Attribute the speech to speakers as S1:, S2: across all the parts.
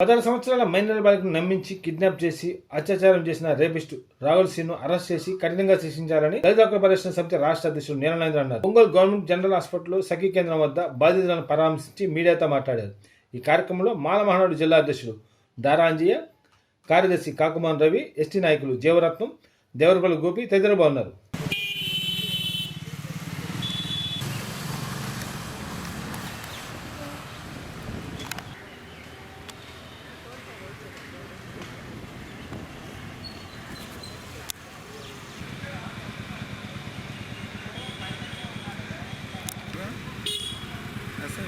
S1: పదహారు సంవత్సరాల మైనర్ బాలికను నమ్మించి కిడ్నాప్ చేసి అత్యాచారం చేసిన రేపిస్టు రాహుల్ సింగ్ను అరెస్ట్ చేసి కఠినంగా శిక్షించాలని దళిత పరిశ్రమ పరిరక్షణ సమితి రాష్ట్ర అధ్యక్షుడు నీలనేంద్ర అన్నారు. Ongole government general hospital Sakhi కేంద్రం వద్ద బాధితులను పరామర్శించి మీడియాతో మాట్లాడారు. ఈ కార్యక్రమంలో మాలమహనాడు జిల్లా అధ్యక్షుడు దారాంజయ్య కార్యదర్శి కాకుమాన్ రవి ఎస్టీ నాయకులు జీవరత్నం దేవరపల్లి గోపి తదితరులు ఉన్నారు
S2: ఎస్ఐ కూడా వస్తుందండి మాట్లాడండి
S3: గారు పాపం మాటలు వాడు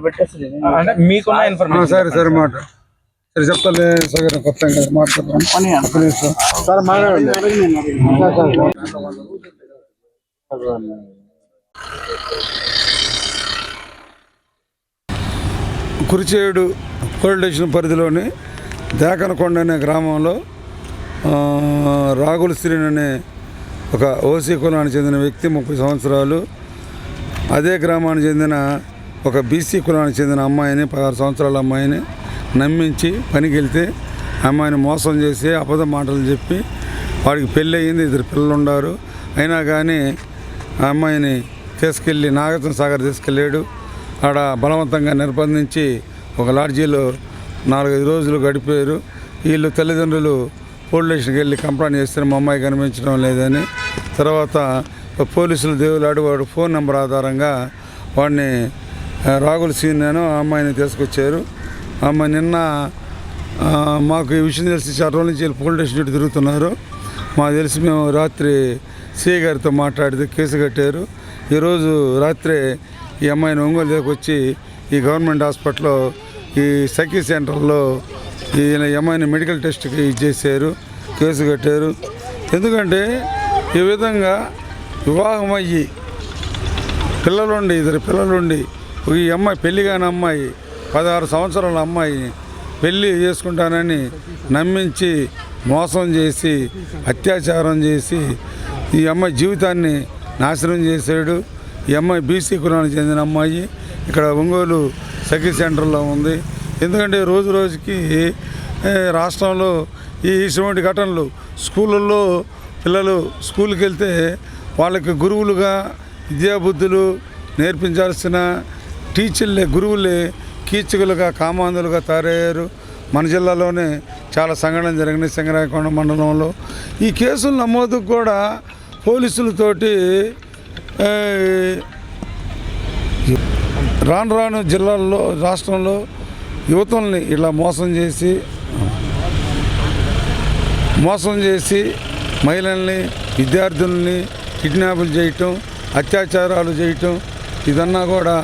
S3: పెట్టేస్తుంది
S4: అంటే మీకున్న ఇన్ఫర్మేషన్
S2: సరే సరే మాట. సరే చెప్తాలే సగం కొత్త.
S3: సార్ మాట్లాడండి.
S2: కురిచేడు పోలీస్ స్టేషన్ పరిధిలోని దేకనకొండ అనే గ్రామంలో ఆ, రాగుల శ్రీని అనే ఒక ఓసీ కులానికి చెందిన వ్యక్తి ముప్పై సంవత్సరాలు అదే గ్రామానికి చెందిన ఒక బీసీ కులానికి చెందిన అమ్మాయిని పదహారు సంవత్సరాల అమ్మాయిని నమ్మించి పనికి వెళ్తే అమ్మాయిని మోసం చేసి అబద్ధ మాటలు చెప్పి వాడికి పెళ్ళి అయ్యింది ఇద్దరు పిల్లలు ఉన్నారు. అయినా కానీ ఆ అమ్మాయిని తీసుకెళ్ళి నాగార్జున సాగర్ తీసుకెళ్ళాడు. ఆడ బలవంతంగా నిర్బంధించి ఒక లాడ్జీలో నాలుగైదు రోజులు గడిపారు. వీళ్ళు తల్లిదండ్రులు పోలీస్ స్టేషన్కి వెళ్ళి కంప్లైంట్ చేస్తే మా అమ్మాయి కనిపించడం లేదని తర్వాత పోలీసులు దేవులాడి వాడు ఫోన్ నెంబర్ ఆధారంగా వాడిని ఆ, రాగుల సీన్ అని ఆ అమ్మాయిని తీసుకొచ్చారు. ఆమె అమ్మాయి నిన్న మాకు ఈ విషయం తెలిసి చాలా రోజుల నుంచి పోలీస్ స్టేషన్ చుట్టూ తిరుగుతున్నారు. మాకు తెలిసి మేము రాత్రి సిఐ గారితో మాట్లాడితే కేసు కట్టారు. ఈరోజు రాత్రి ఈ అమ్మాయిని ఒంగోలు తీసుకొచ్చి ఈ గవర్నమెంట్ హాస్పిటల్లో ఈ సఖీ సెంటర్లో ఈయన అమ్మాయిని మెడికల్ టెస్ట్కి ఇచ్చేసారు కేసు కట్టారు. ఎందుకంటే ఈ విధంగా వివాహం అయ్యి పిల్లలుండి ఇద్దరు పిల్లలుండి ఈ అమ్మాయి పెళ్ళి కాని అమ్మాయి పదహారు సంవత్సరాల అమ్మాయి పెళ్ళి చేసుకుంటానని నమ్మించి మోసం చేసి అత్యాచారం చేసి ఈ అమ్మాయి జీవితాన్ని నాశనం చేశాడు. ఈ అమ్మాయి బీసీ కులానికి చెందిన అమ్మాయి. ఇక్కడ ఒంగోలు సఖీ సెంటర్లో ఉంది. ఎందుకంటే రోజు రోజుకి రాష్ట్రంలో ఈ ఇటువంటి ఘటనలు స్కూళ్ళల్లో పిల్లలు స్కూల్కి వెళ్తే వాళ్ళకి గురువులుగా విద్యాబుద్ధులు నేర్పించాల్సిన టీచర్లే గురువులే కీచకులుగా కామాంధులుగా తయారయ్యారు. మన జిల్లాలోనే చాలా సంఘటన జరిగినాయి. సింగరాయకొండ మండలంలో ఈ కేసులు నమోదుకు కూడా పోలీసులతోటి రాను రాను జిల్లాల్లో రాష్ట్రంలో యువతల్ని ఇలా మోసం చేసి మోసం చేసి మహిళల్ని విద్యార్థుల్ని కిడ్నాపులు చేయటం అత్యాచారాలు చేయటం ఇదన్నా కూడా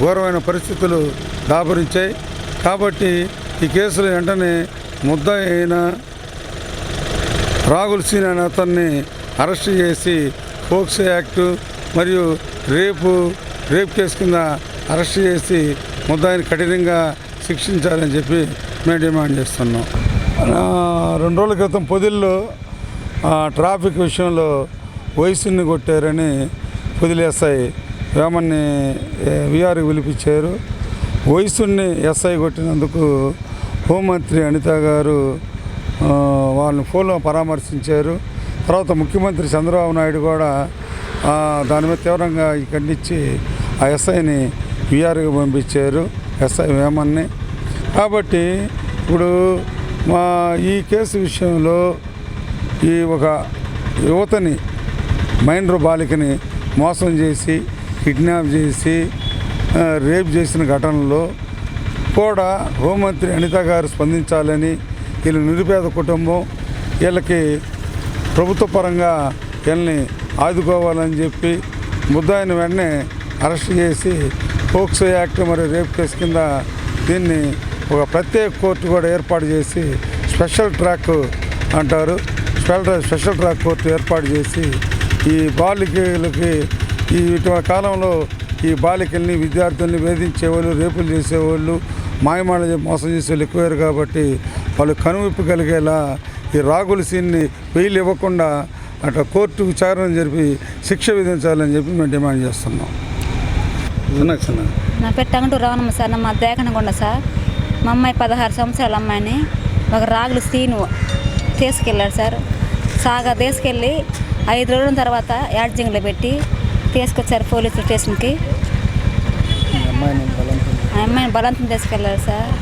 S2: ఘోరమైన పరిస్థితులు దాపరించాయి. కాబట్టి ఈ కేసులు వెంటనే ముద్ద అయిన రాహుల్ సీన్ అనే అతన్ని అరెస్ట్ చేసి ఫోక్సో యాక్టు మరియు రేపు రేప్ కేసు కింద అరెస్ట్ చేసి ముద్దాయిని కఠినంగా శిక్షించాలని చెప్పి మేము డిమాండ్ చేస్తున్నాం. రెండు రోజుల క్రితం పొదిల్లో ట్రాఫిక్ విషయంలో వయసుని కొట్టారని పొదిలి ఎస్ఐ వేమన్ని విఆర్కి పిలిపించారు. వయసుని ఎస్ఐ కొట్టినందుకు హోంమంత్రి అనిత గారు వాళ్ళని ఫోన్లో పరామర్శించారు. తర్వాత ముఖ్యమంత్రి చంద్రబాబు నాయుడు కూడా దాని మీద తీవ్రంగా ఖండించి ఆ ఎస్ఐని విఆర్కి పంపించారు. ఎస్ఐ కాబట్టి ఇప్పుడు మా ఈ కేసు విషయంలో ఈ ఒక యువతని మైండ్రు బాలికని మోసం చేసి కిడ్నాప్ చేసి రేప్ చేసిన ఘటనలో కూడా హోంమంత్రి అనిత గారు స్పందించాలని వీళ్ళు నిరుపేద కుటుంబం వీళ్ళకి ప్రభుత్వ పరంగా వీళ్ళని ఆదుకోవాలని చెప్పి ముద్దాయిని వెంటనే అరెస్ట్ చేసి పోక్సో యాక్ట్ మరియు రేప్ కేసు కింద దీన్ని ఒక ప్రత్యేక కోర్టు కూడా ఏర్పాటు చేసి స్పెషల్ ట్రాక్ అంటారు. స్పెషల్ స్పెషల్ ట్రాక్ కోర్టు ఏర్పాటు చేసి ఈ బాలికలకి ఈ ఇటువంటి కాలంలో ఈ బాలికల్ని విద్యార్థుల్ని వేధించేవాళ్ళు రేపులు చేసేవాళ్ళు మాయమాడ మోసం చేసేవాళ్ళు ఎక్కువయ్యారు కాబట్టి వాళ్ళు కనువిప్పు కలిగేలా ఈ రాగుల సీన్ని బెయిల్ ఇవ్వకుండా అట్లా కోర్టు విచారణ జరిపి శిక్ష విధించాలని చెప్పి మేము డిమాండ్ చేస్తున్నాం.
S4: నా పేరు టంగటూరు రవణమ్మ సార్. మా దేకనగొండ సార్. మా అమ్మాయి పదహారు సంవత్సరాల అమ్మాయిని ఒక రాగులు సీను తీసుకెళ్ళాడు సార్. సాగా తీసుకెళ్ళి ఐదు రోజుల తర్వాత యాడ్జింగ్లో పెట్టి తీసుకొచ్చారు పోలీస్ స్టేషన్కి. అమ్మాయిని బలవంతం తీసుకెళ్ళారు సార్.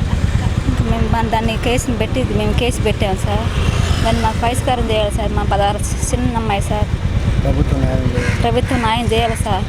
S4: మేము మన దాన్ని కేసుని పెట్టి మేము కేసు పెట్టాము సార్. దాన్ని మాకు పరిష్కారం చేయాలి సార్. మా పదహారు చిన్న అమ్మాయి సార్. ప్రభుత్వం న్యాయం చేయాలి సార్.